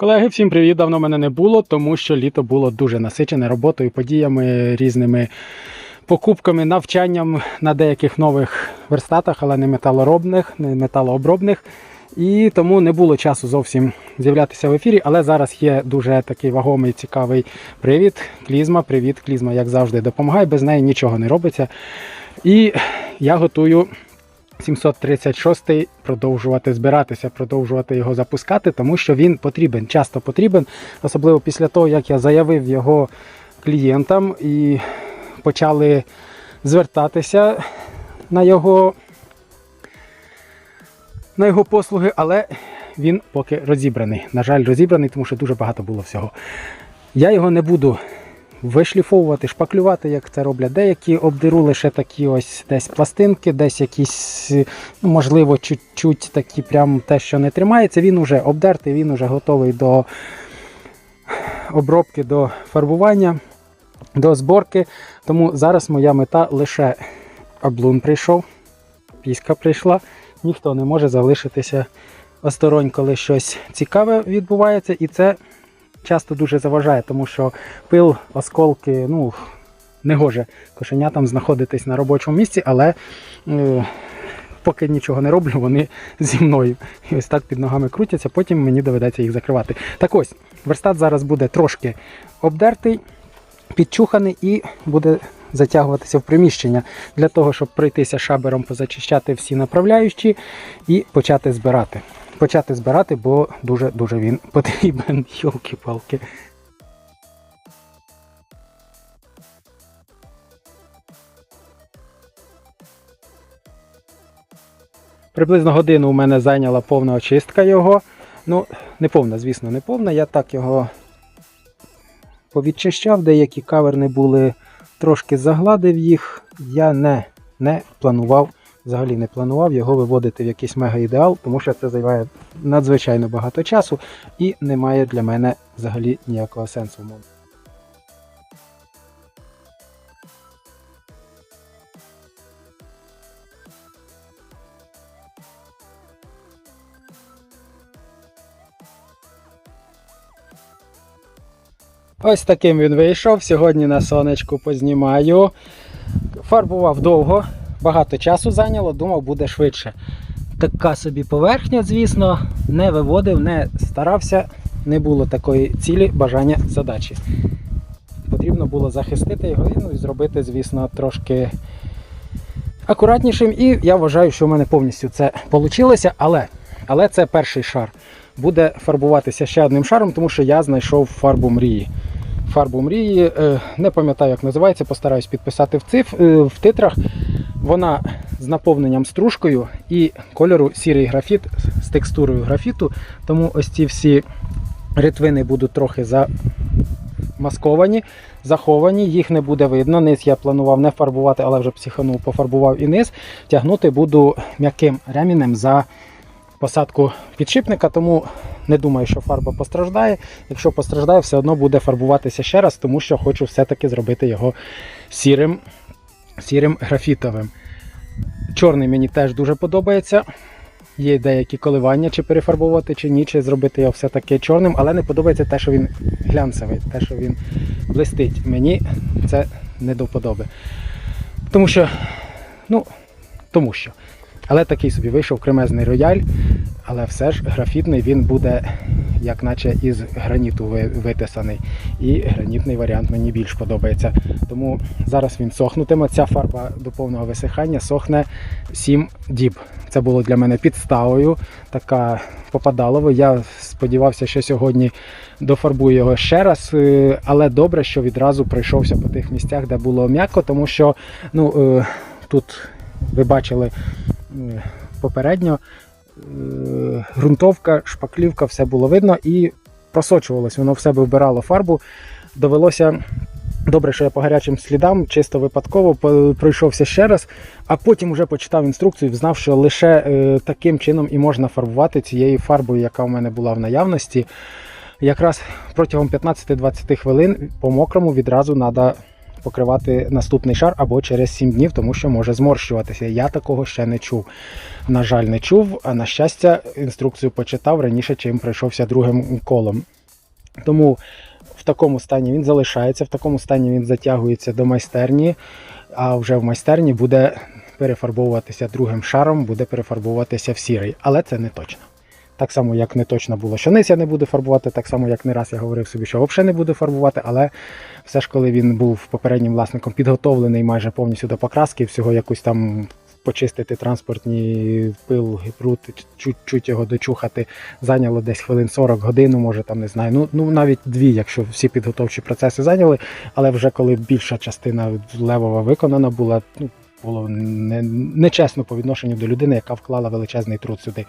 Колеги, всім привіт! Давно мене не було, тому що літо було дуже насичене роботою, подіями, різними покупками, навчанням на деяких нових верстатах, але не металоробних, не металообробних. І тому не було часу зовсім з'являтися в ефірі. Але зараз є дуже такий вагомий, цікавий привід. Клізма, привіт, клізма, як завжди, допомагає. Без неї нічого не робиться. І я готую 736 продовжувати збиратися, продовжувати його запускати, тому що він потрібен, часто потрібен, особливо після того, як я заявив його клієнтам і почали звертатися на його, на його послуги, але він поки розібраний. На жаль, розібраний, тому що дуже багато було всього. Я його не буду вишліфовувати, шпаклювати, як це роблять деякі. Обдеру лише такі ось десь пластинки, десь якісь, ну, можливо, чуть-чуть такі прям те, що не тримається. Він уже обдертий, він уже готовий до обробки, до фарбування, до зборки. Тому зараз моя мета лише облун прийшов, піська прийшла, ніхто не може залишитися осторонь, коли щось цікаве відбувається, і це часто дуже заважає, тому що пил, осколки, ну, не кошенятам знаходитись на робочому місці, але е, поки нічого не роблю, вони зі мною. І ось так під ногами крутяться, потім мені доведеться їх закривати. Так ось, верстат зараз буде трошки обдертий, підчуханий і буде затягуватися в приміщення для того, щоб пройтися шабером, позачищати всі направляючі і почати збирати. Почати збирати, бо дуже-дуже він потрібен, йолки-палки. Приблизно годину у мене зайняла повна очистка його. Ну, не повна, звісно, не повна. Я так його повідчищав, деякі каверни були, трошки загладив їх. Я не, не планував, взагалі не планував його виводити в якийсь мега-ідеал, тому що це займає надзвичайно багато часу і не має для мене взагалі ніякого сенсу. Ось таким він вийшов. Сьогодні на сонечку познімаю. Фарбував довго, багато часу зайняло, думав, буде швидше. Така собі поверхня, звісно, не виводив, не старався, не було такої цілі, бажання задачі. Потрібно було захистити його ну, і зробити, звісно, трошки акуратнішим. І я вважаю, що в мене повністю це вийшло, але, але це перший шар. Буде фарбуватися ще одним шаром, тому що я знайшов фарбу мрії. Фарбу мрії, е, не пам'ятаю, як називається, постараюсь підписати в циф, е, в титрах. Вона з наповненням стружкою і кольору сірий графіт з текстурою графіту. Тому ось ці всі ритвини будуть трохи замасковані, заховані, їх не буде видно. Низ я планував не фарбувати, але вже психанув, пофарбував і низ. Тягнути буду м'яким ремінем за посадку підшипника, тому не думаю, що фарба постраждає. Якщо постраждає, все одно буде фарбуватися ще раз, тому що хочу все-таки зробити його сірим, сірим графітовим. Чорний мені теж дуже подобається. Є деякі коливання, чи перефарбувати, чи ні, чи зробити його все-таки чорним, але не подобається те, що він глянцевий, те, що він блистить. Мені це не до вподоби. Тому що, ну, тому що. Але такий собі вийшов кремезний рояль, але все ж графітний він буде, як наче із граніту витисаний. І гранітний варіант мені більш подобається. Тому зараз він сохнутиме. Ця фарба до повного висихання сохне 7 діб. Це було для мене підставою, така попадалова. Я сподівався, що сьогодні дофарбую його ще раз, е, але добре, що відразу пройшовся по тих місцях, де було м'яко, тому що ну, е, тут ви бачили попередньо ґрунтовка, шпаклівка, все було видно і просочувалось, воно в себе вбирало фарбу. Довелося. Добре, що я по гарячим слідам чисто випадково пройшовся ще раз, а потім вже почитав інструкцію і знав, що лише е, таким чином і можна фарбувати цією фарбою, яка у мене була в наявності. Якраз протягом 15-20 хвилин по мокрому відразу треба покривати наступний шар або через 7 днів, тому що може зморщуватися. Я такого ще не чув. На жаль, не чув, а на щастя, інструкцію почитав раніше, чим пройшовся другим колом. Тому в такому стані він залишається, в такому стані він затягується до майстерні, а вже в майстерні буде перефарбовуватися другим шаром, буде перефарбовуватися в сірий. Але це не точно. Так само, як не точно було, що низ я не буду фарбувати, так само, як не раз я говорив собі, що взагалі не буду фарбувати, але все ж коли він був попереднім власником підготовлений майже повністю до покраски, всього якусь там почистити транспортні пил, бруд, чуть-чуть його дочухати, зайняло десь хвилин 40 годину, може там не знаю. Ну, ну навіть дві, якщо всі підготовчі процеси зайняли, але вже коли більша частина левова виконана була, ну, було не- нечесно по відношенню до людини, яка вклала величезний труд сюди.